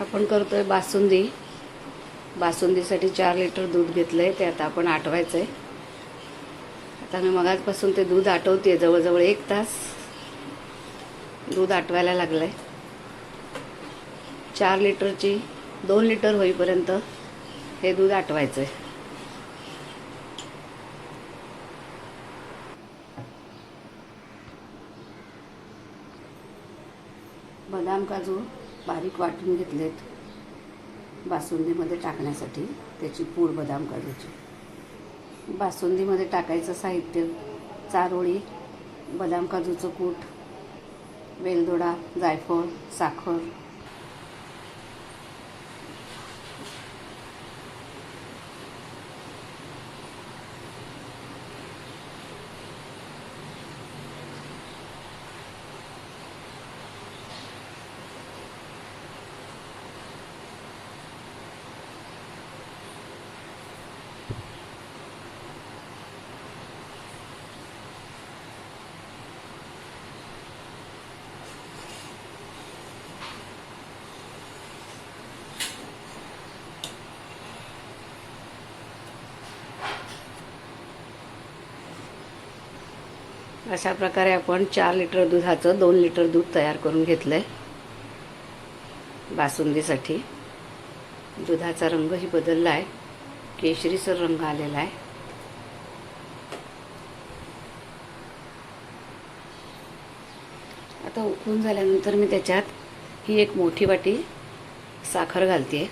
आपण करतोय बासुंदी. बासुंदीसाठी चार लिटर दूध घेतलं आहे ते आता आपण आटवायचं आहे आता मी मगाजपासून ते दूध आटवते जवळजवळ एक तास. दूध आटवायला लागलं आहे चार लिटरची दोन लिटर होईपर्यंत हे दूध आटवायचं आहे बदाम काजू बारीक वाटून घेतलेत बासुंदीमध्ये टाकण्यासाठी त्याची पूड बदाम काजूची बासुंदीमध्ये टाकायचं साहित्य चारोळी बदाम काजूचं कूट वेलदोडा जायफळ साखर अशा प्रकारे आपण चार लिटर दुधाचं दोन लिटर दूध तयार करून घेतलं आहे बासुंदीसाठी. दुधाचा रंगही बदलला आहे केशरीसर रंग आलेला आहे. आता उकळून झाल्यानंतर मी त्याच्यात ही एक मोठी वाटी साखर घालते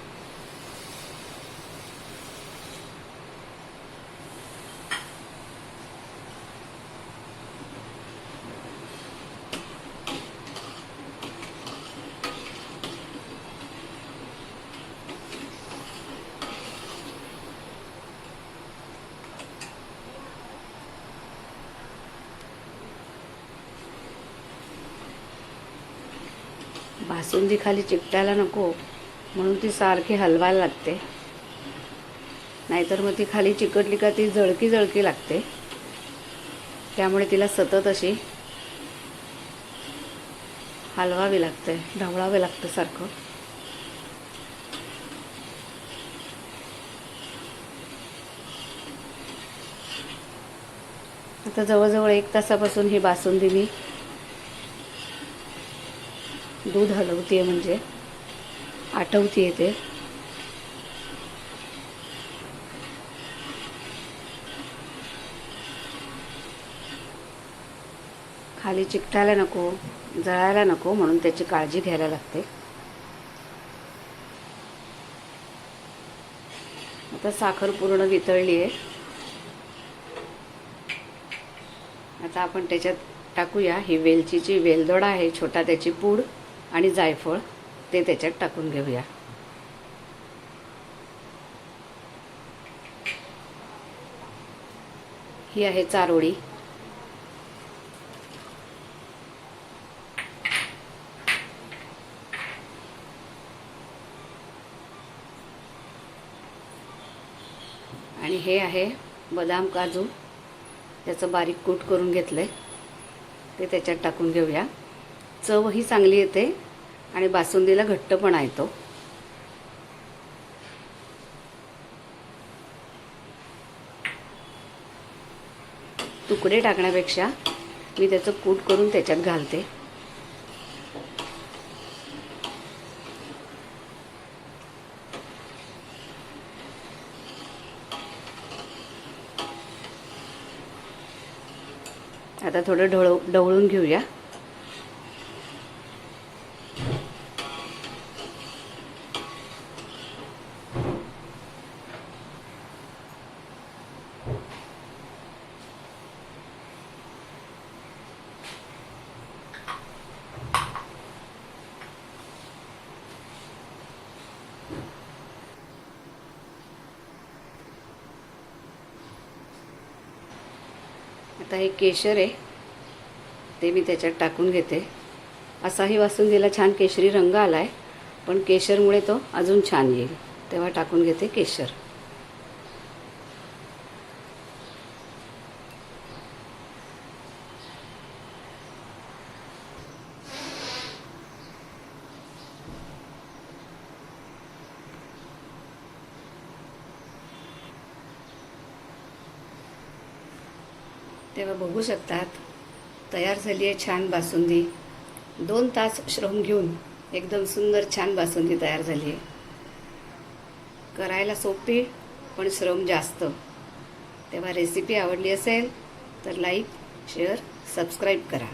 बासुंदी खाली चिकटायला नको म्हणून ती सारखी हलवायला लागते. नाहीतर मग ती खाली चिकटली का ती जळकी जळकी लागते. त्यामुळे तिला सतत अशी हलवावी लागते ढवळावे लागतं सारखं. आता जवळजवळ एक तासापासून ही बासुंदी मी दूध हलवते म्हणजे. आटवते ते. खाली चिकटायला नको जळायला नको म्हणून त्याची काळजी घ्यायला लागते. आता साखर पूर्ण वितळली आहे आता आपण त्याच्यात टाकूया. ही वेलचीची वेलदोडा आहे छोटा त्याची पूड. आणि जायफळ ते त्याच्यात टाकून घेऊया. ही आहे चारोळी. आणि हे आहे बदाम काजू. त्याचं बारीक कूट करून घेतलं आहे ते त्याच्यात टाकून घेऊया. चवही चांगली येते आणि बासुंदीला घट्टपणा येतो. तुकडे टाकण्यापेक्षा मी त्याचं कूट करून त्याच्यात घालते. आता थोडं ढवळ ढवळून घेऊया. आता हे केशर आहे. ते मी त्याच्यात टाकून घेते. असाही वासुंदीला छान केशरी रंग आला आहे पण केशरमुळे तो अजून छान येईल. तेव्हा टाकून घेते केशर. तेव्हा बघू शकतात. तयार झाली आहे छान बासुंदी. दोन तास श्रम घेऊन एकदम सुंदर छान बासुंदी तयार झाली आहे. करायला सोपी पण श्रम जास्त. तेव्हा रेसिपी आवडली असेल तर लाईक शेअर सबस्क्राईब करा.